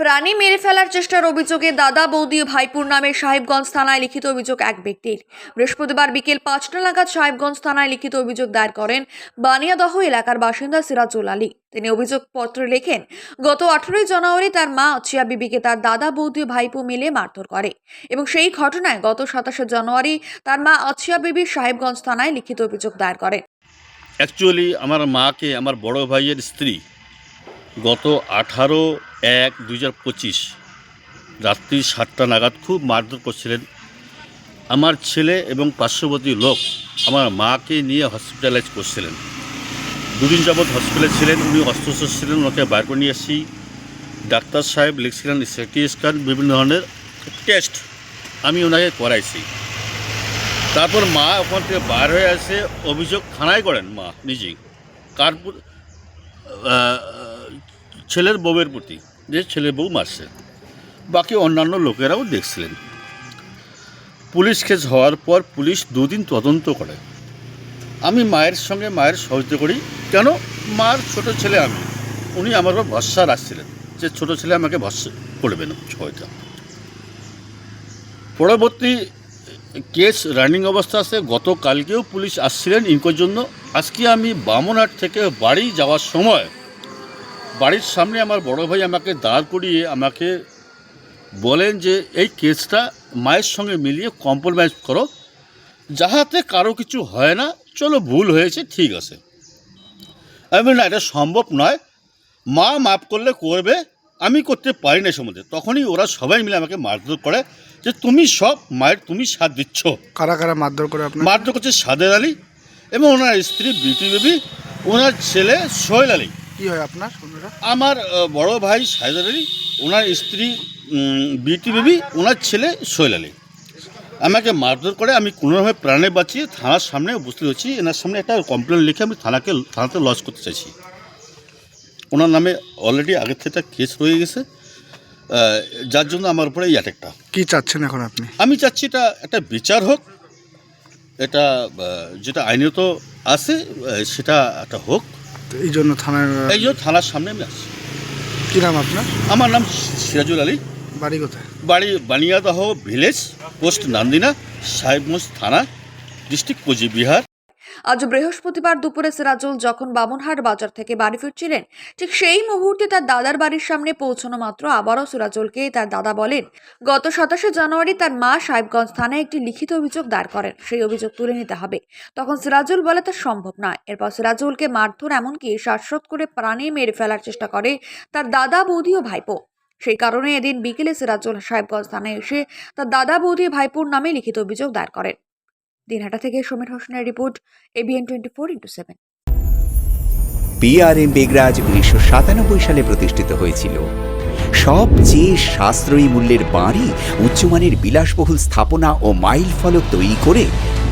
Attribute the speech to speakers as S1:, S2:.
S1: প্রাণী মেরে ফেলার চেষ্টার অভিযোগে দাদা, বৌদি ভাইপুর নামে সাহেবগঞ্জ থানায় লিখিত অভিযোগ এক ব্যক্তির। বৃহস্পতিবার বিকেল পাঁচটা নাগাদ সাহেবগঞ্জ থানায় লিখিত অভিযোগ দায়ের করেন বানিয়াদহ এলাকার বাসিন্দা সিরাজুল আলী। তিনি অভিযোগপত্রে লেখেন, গত আঠেরোই জানুয়ারি তার মা অচিয়া বিবিকে তার দাদা, বৌদি ভাইপো মিলে মারধর করে এবং সেই ঘটনায় গত সাতাশে জানুয়ারি তার মা অচিয়া বিবি সাহেবগঞ্জ থানায় লিখিত অভিযোগ দায়ের করেন।
S2: অ্যাকচুয়ালি আমার মাকে, আমার বড় ভাইয়ের স্ত্রী গত আঠারো এক দুই হাজার পঁচিশ রাত্রি সাতটা নাগাদ খুব মারধর করছিলেন। আমার ছেলে এবং পার্শ্ববর্তী লোক আমার মাকে নিয়ে হসপিটালাইজ করছিলেন। দুদিন যাবৎ হসপিটালে ছিলেন উনি অস্ত্রস্ত ছিলেন ওনাকে বাইর করে নিয়ে আসি ডাক্তার সাহেব লিখছিলেন সিটি স্ক্যান বিভিন্ন ধরনের টেস্ট আমি ওনাকে করাইছি। তারপর মা ওখান থেকে বার হয়ে আসে অভিযোগ থানায় করেন মা নিজেই। কার প্র- আহ, ছেলের বউয়ের প্রতি যে ছেলের বউ মারছে, বাকি অন্যান্য লোকেরাও দেখছিলেন। পুলিশ কেস হওয়ার পর পুলিশ দুদিন তদন্ত করে। আমি মায়ের সঙ্গে মায়ের সহযোগিতা করি, কেন? মার ছোট ছেলে আমি। উনি আমার উপর ভরসা রাখছিলেন যে ছোট ছেলে আমাকে ভরসা করবেন সহায়তা পরবর্তী কেস রানিং অবস্থা আছে। গতকালকেও পুলিশ আসছিলেন ইনকোর জন্য। আজকে আমি বামনহাট থেকে বাড়ি যাওয়ার সময় বাড়ির সামনে আমার বড় ভাই আমাকে দাঁড় করিয়ে আমাকে বলেন যে এই কেসটা মায়ের সঙ্গে মিলিয়ে কম্প্রোমাইজ করো। যাহাতে কারও কিছু হয় না চলো ভুল হয়েছে ঠিক আছে। আমি বলি, না এটা সম্ভব নয়। মা মাফ করলে করবে আমি করতে পারি না সম্বন্ধে। তখনই ওরা সবাই মিলে আমাকে মারধর করে যে তুমি সব মায়ের তুমি সাথ দিচ্ছ।
S3: কারা কারা মারধর করে
S2: মারধর করছে সাদের আলী এবং ওনার স্ত্রী বিউটি বেবি ওনার ছেলে সোহেল আলী।
S3: কি হয় আপনার
S2: আমার বড় ভাই সাহেদ আলী ওনার স্ত্রী বিউটি বেবি ওনার ছেলে সোহেল আলী আমাকে মারধর করে আমি কোনোভাবে প্রাণে বাঁচিয়ে থানার সামনে উপস্থিত হচ্ছি এনার সামনে একটা কমপ্লেন লিখে আমি থানাকে থানাতে লজ করতে চাইছি। ওনার নামে অলরেডি আগের থেকে একটা কেস রয়ে গেছে। যার জন্য আমার উপরে এই অ্যাটেকটা
S3: কী চাচ্ছেন এখন আপনি?
S2: আমি চাচ্ছি এটা একটা বিচার হোক এটা যেটা আইনত আছে সেটা একটা হোক।
S3: এই জন্য থানার
S2: এই জন্য থানার সামনে আমি আসছি
S3: কী নাম আপনার?
S2: আমার নাম সিরাজুল আলী।
S3: বাড়ি কোথায়?
S2: বাড়ি বানিয়াদহ ভিলেজ পোস্ট নান্দিনা সাহেবগঞ্জ থানা ডিস্ট্রিক্ট কোচবিহার।
S1: আজ বৃহস্পতিবার দুপুরে সিরাজুল যখন বামনহাট বাজার থেকে বাড়ি ফিরছিলেন, ঠিক সেই মুহূর্তে তার দাদার বাড়ির সামনে পৌঁছানো মাত্র আবারও সিরাজুলকে তার দাদা বলেন, গত সাতাশে জানুয়ারি তার মা সাহেবগঞ্জ থানায় একটি লিখিত অভিযোগ দায়ের করেন, সেই অভিযোগ তুলে নিতে হবে। তখন সিরাজুল বলে, তা সম্ভব নয়। এরপর সিরাজুলকে মারধর এমনকি শ্বাসরোধ করে প্রাণে মেরে ফেলার চেষ্টা করে তার দাদা, বৌদি ও ভাইপো। সেই কারণে এদিন বিকেলে সিরাজুল সাহেবগঞ্জ থানায় এসে তার দাদা, বৌদি ভাইপোর নামে লিখিত অভিযোগ দায়ের করেন। দিনহাটা থেকে সমীর হোসেনের report ABN twenty four into seven
S4: BRM বেগরাজ উনিশশো সাতানব্বই সালে প্রতিষ্ঠিত হয়েছিল। সবচেয়ে সাশ্রয়ী মূল্যের বাড়ি উচ্চমানের বিলাসবহুল স্থাপনা ও মাইল ফলক তৈরি করে